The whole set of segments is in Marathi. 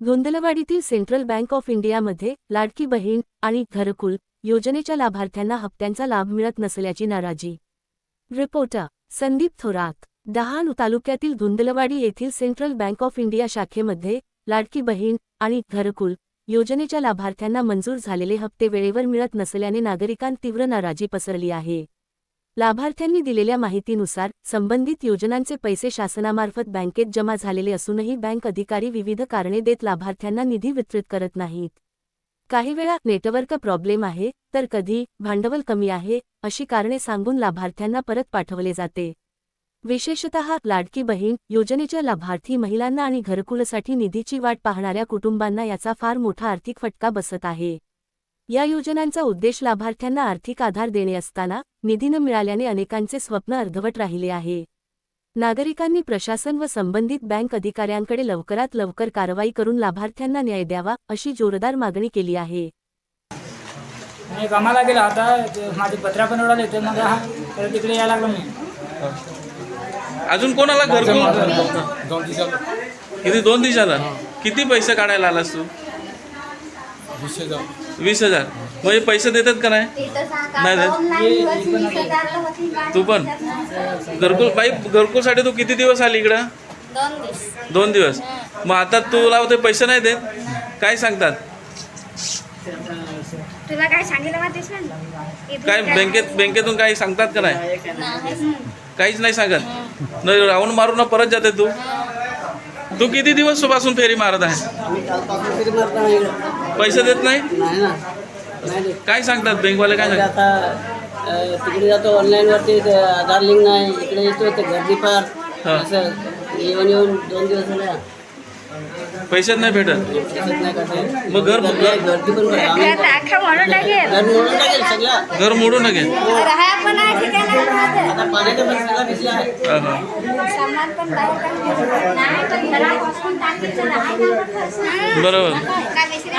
धुंदलवाडीतील सेंट्रल बँक ऑफ इंडियामध्ये लाडकी बहीण आणि घरकुल योजनेच्या लाभार्थ्यांना हप्त्यांचा लाभ मिळत नसल्याची नाराजी. रिपोर्टर संदीप थोरात डहाणू तालुक्यातील धुंदलवाडी येथील सेंट्रल बँक ऑफ इंडिया शाखेमध्ये लाडकी बहीण आणि घरकुल योजनेच्या लाभार्थ्यांना मंजूर झालेले हप्ते वेळेवर मिळत नसल्याने नागरिकांत तीव्र नाराजी पसरली आहे. लाभार्थ्यांनी दिलेल्या माहितीनुसार संबंधित योजनांचे पैसे शासनामार्फत बँकेत जमा झालेले असूनही बँक अधिकारी विविध कारणे देत लाभार्थ्यांना निधी वितरित करत नाहीत. काही वेळा नेटवर्क प्रॉब्लेम आहे तर कधी भांडवल कमी आहे अशी कारणे सांगून लाभार्थ्यांना परत पाठवले जाते. विशेषतः लाडकी बहीण योजनेच्या लाभार्थी महिलांना आणि घरकुलसाठी निधीची वाट पाहणाऱ्या कुटुंबांना याचा फार मोठा आर्थिक फटका बसत आहे. या योजनांचा उद्देश लाभार्थ्यांना आर्थिक आधार देणे असताना निधी न मिळाल्याने अनेकांचे स्वप्न अर्धवट राहिले आहे. नागरिकांनी प्रशासन व संबंधित बँक अधिकाऱ्यांकडे लवकरात लवकर कारवाई करून लाभार्थ्यांना न्याय द्यावा अशी जोरदार मागणी केली आहे. मी कामाला गेला होता माझे पत्रा पण उडाले ते मग हा तर तिकडे यायला लागलो मी. अजून कोणाला दोन दिवसाला. किती दोन दिवसाला? किती पैसे काढायला आलास तू? वीस हजार. मग हे पैसे देतात का नाही? नाही देत. तू पण? घरकुल बाई घरकुलसाठी तू किती दिवस आली इकडं? दोन दिवस. मग आता तुला ते पैसे नाही देत. काय सांगतात? तुला काय सांगितलं काय बँकेत बँकेतून काही सांगतात का नाही? नाही. काहीच नाही सांगत. न राऊंड मारून ना परत जाते तू. तू किती दिवसपासून फेरी मारत आहे? पैसे देत नाही? नाही ना. नाही देत. काय सांगतात? बँकवाले काय म्हणजे सांगतात? आता अ, तिकडे जातो ऑनलाईनवरती ते आधार लिंक नाही. इकडे येतो ते गर्दी फार. हा. असं येऊन येऊन दोन दिवस पैसेच नाही भेटत? दिसत नाही कसं मग घर आहे, गर्दी पण. आम्ही घर मोडून टाकेल सगळं. घर मोडून नये राहाया पण आहे ठिकाणी राहतं. आता. पाण्याच्या पण सगळं भिजलं आहे. सामान पण बाहेर टाकून नाही पण घरापासून टाकीचं राहायला पण खर्च. बरोबर.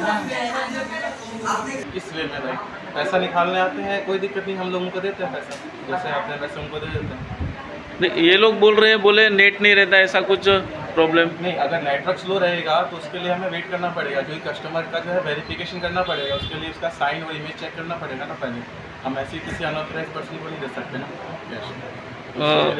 हा, हा. वे में लाइक पैसा निकालने आते हैं कोई दिक्कत नहीं हम लोगों को देते हैं पैसा। जैसे अपने पैसे उनको दे देते हैं। नहीं, ये लोग बोल रहे हैं बोले नेट नहीं रहता ऐसा कुछ प्रॉब्लम नहीं अगर नेटवर्क स्लो रहेगा तो उसके लिए हमें वेट करना पड़ेगा क्योंकि कस्टमर का जो है वेरिफिकेशन करना पड़ेगा। उसके लिए उसका साइन और इमेज चेक करना पड़ेगा ना पहले। हम ऐसे ही किसी अनऑथराइज पर्सन को नहीं दे सकते ना। अ,